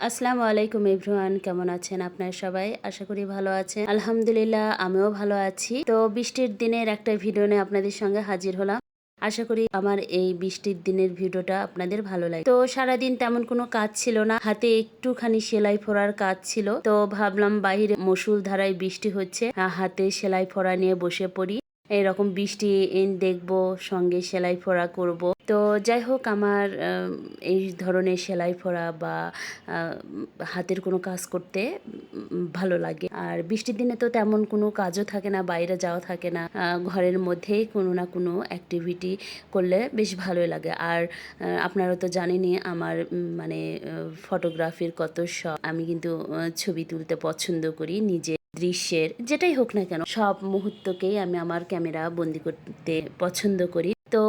আসসালামু আলাইকুম এভরিওয়ান, কেমন আছেন আপনার সবাই? আশা করি ভালো আছেন। আলহামদুলিল্লাহ, আমিও ভালো আছি। তো বৃষ্টির দিনের একটা ভিডিও নিয়ে আপনাদের সঙ্গে হাজির হলাম। আশা করি আমার এই বৃষ্টির দিনের ভিডিওটা আপনাদের ভালো লাগে। তো সারাদিন তেমন কোনো কাজ ছিল না। হাতে একটুখানি সেলাই ফোড়ার কাজ ছিল। তো ভাবলাম বাইরে মসুল ধারায় বৃষ্টি হচ্ছে। হাতে সেলাই ফোড়া নিয়ে বসে পড়ি। এইরকম বৃষ্টি দেখব, সঙ্গে সেলাই ফোড়া করব। তো যাই হোক, আমার এই ধরনের সেলাই ফোড়া বা হাতের কোনো কাজ করতে ভালো লাগে। আর বৃষ্টির দিনে তো তেমন কোনো কাজও থাকে না, বাইরে যাওয়া থাকে না। ঘরের মধ্যেই কোনো না কোনো অ্যাক্টিভিটি করলে বেশ ভালোই লাগে। আর আপনারা তো জানেনই আমার মানে ফটোগ্রাফির কত শখ। আমি কিন্তু ছবি তুলতে পছন্দ করি নিজে। দৃশ্যের যেটাই হোক না কেন সব মুহূর্তকেই আমি আমার ক্যামেরা বন্দি করতে পছন্দ করি। তো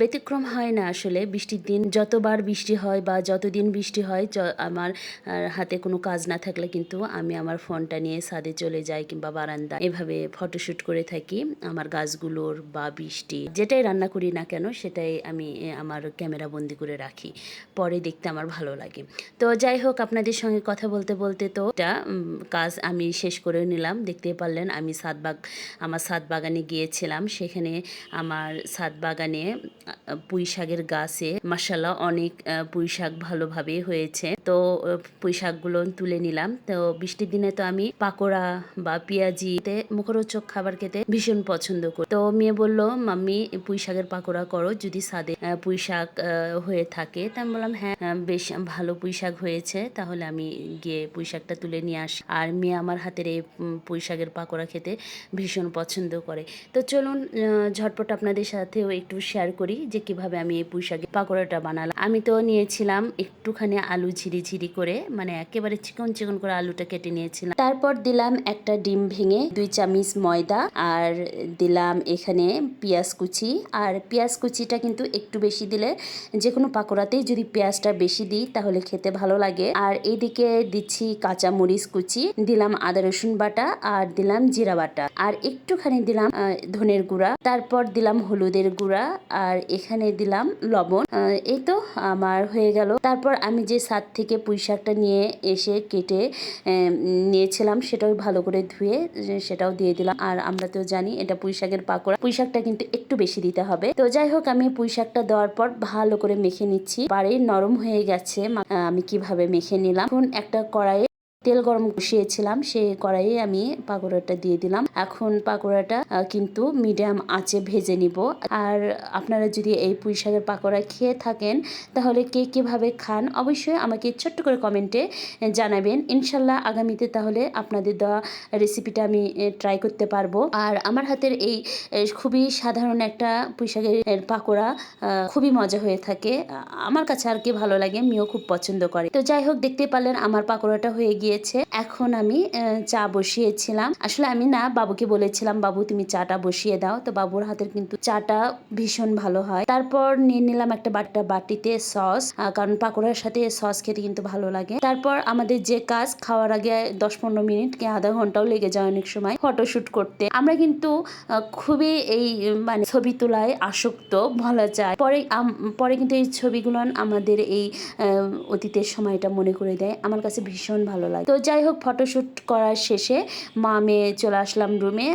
ব্যতিক্রম হয় না আসলে বৃষ্টির দিন। যতবার বৃষ্টি হয় বা যতদিন বৃষ্টি হয় আমার হাতে কোনো কাজ না থাকলে কিন্তু আমি আমার ফোনটা নিয়ে ছাদে চলে যাই কিংবা বারান্দা এভাবে ফটোশ্যুট করে থাকি আমার গাছগুলোর বা বৃষ্টি। যেটাই রান্না করি না কেন, সেটাই আমি আমার ক্যামেরা বন্দি করে রাখি। পরে দেখতে আমার ভালো লাগে। তো যাই হোক, আপনাদের সঙ্গে কথা বলতে বলতে তো এটা কাজ আমি শেষ করে নিলাম। দেখতে পারলেন, আমি সাত বাগ, আমার সাত বাগানে গিয়েছিলাম। সেখানে আমার সাত বাগানে আহ, পুঁই শাকের গাছে মাসাল্লাহ অনেক পুঁই শাক ভালোভাবে হয়েছে। তো পুঁই শাকগুলো তুলে নিলাম। তো বৃষ্টির দিনে তো আমি পাকোড়া বা পেঁয়াজিতে মুখরোচক খাবার খেতে ভীষণ পছন্দ করি। তো মেয়ে বলল, মাম্মি পুঁই শাকের পাকোড়া করো, যদি সাদে পুঁই শাক হয়ে থাকে। তা আমি বললাম হ্যাঁ বেশ ভালো পুঁই শাক হয়েছে, তাহলে আমি গিয়ে পুঁই শাকটা তুলে নিয়ে আস। আর মেয়ে আমার হাতের এই পুঁই শাকের পাকোড়া খেতে ভীষণ পছন্দ করে। তো চলুন ঝটপট আপনাদের সাথেও একটু শেয়ার করি যে কীভাবে আমি এই পুঁই শাকের পাকোড়াটা বানালাম। আমি তো নিয়েছিলাম একটুখানি আলু ঝিরি ঝিরি করে মানে একেবারে চিকন চিকন করে আলুটা কেটে নিয়েছিলাম। তারপর দিলাম একটা ডিম ভেঙে দুই চামচ ময়দা আর দিলাম এখানে পেঁয়াজ কুচি। আর পেঁয়াজ কুচিটা কিন্তু একটু বেশি দিলে যে কোনো পাকোড়াতেই যদি পেঁয়াজটা বেশি দিই তাহলে খেতে ভালো লাগে। আর এইদিকে দিচ্ছি কাঁচা মরিচ কুচি, দিলাম আদা রসুন বাটা আর দিলাম জিরা বাটা। আর একটুখানি দিলাম ধনের গুঁড়া। তারপর দিলাম হলুদের গুঁড়া আর এখানে দিলাম লবণ। এই তো আমার হয়ে গেল। তারপর আমি যে সাত থেকে পুঁই শাকটা নিয়ে এসে কেটে নিয়েছিলাম, সেটাও ভালো করে ধুয়ে সেটাও দিয়ে দিলাম। আর আমরা তো জানি এটা পুঁই শাকের পাকোড়া। পুঁই শাকটা কিন্তু একটু বেশি দিতে হবে। তো যাই হোক, আমি পুঁই শাকটা দেওয়ার পর ভালো করে মেখে নিচ্ছি। বাড়ি নরম হয়ে গেছে আমি কীভাবে মেখে নিলাম? এখন একটা কড়াইয়ে তেল গরম বসিয়েছিলাম সেই কড়াইয়ে আমি পাকোড়াটা দিয়ে দিলাম। এখন পাকোড়াটা কিন্তু মিডিয়াম আঁচে ভেজে নিব। আর আপনারা যদি এই পুঁই শাকের পাকোড়া খেয়ে থাকেন, তাহলে কে কীভাবে খান অবশ্যই আমাকে ছোট্ট করে কমেন্টে জানাবেন। ইনশাল্লাহ আগামীতে তাহলে আপনাদের দেওয়া রেসিপিটা আমি ট্রাই করতে পারব। আর আমার হাতের এই খুবই সাধারণ একটা পুঁই শাকের পাকোড়া খুবই মজা হয়ে থাকে। আমার কাছে আর কি ভালো লাগে মেয়েও খুব পছন্দ করে। তো যাই হোক দেখতে পারলেন আমার পাকোড়াটা হয়ে গিয়েছে এখন আমি চা বসিয়েছিলাম। আসলে আমি না বাবুকে বলেছিলাম, বাবু, তুমি চাটা বসিয়ে দাও। তো বাবুর হাতের কিন্তু চাটা ভীষণ ভালো হয়। তারপর নিয়ে নিলাম একটা বাটা বাটিতে সস কারণ পাকোড়ার সাথে সস খেতে কিন্তু ভালো লাগে। তারপর আমাদের যে কাজ, খাওয়ার আগে দশ পনেরো মিনিট কি আধা ঘন্টাও লেগে যায় অনেক সময় ফটোশুট করতে। আমরা কিন্তু খুবই এই মানে ছবি তোলায় আসক্ত বলা যায়। পরে পরে কিন্তু এই ছবিগুলো আমাদের এই অতীতের সময়টা মনে করে দেয়। আমার কাছে ভীষণ ভালো লাগে। তো যাই হোক ফটোশ্যুট করার শেষে মা মেয়ে চলে আসলাম রুমে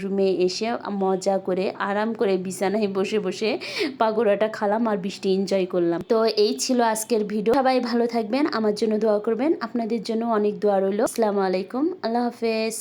রুমে এসে মজা করে, আরাম করে বিছানায় বসে বসে পাগোড়াটা খালাম আর বৃষ্টি এনজয় করলাম। তো এই ছিল আজকের ভিডিও সবাই ভালো থাকবেন, আমার জন্য দোয়া করবেন। আপনাদের জন্য অনেক দোয়া রইল। আসসালামু আলাইকুম। আল্লাহ হাফেজ।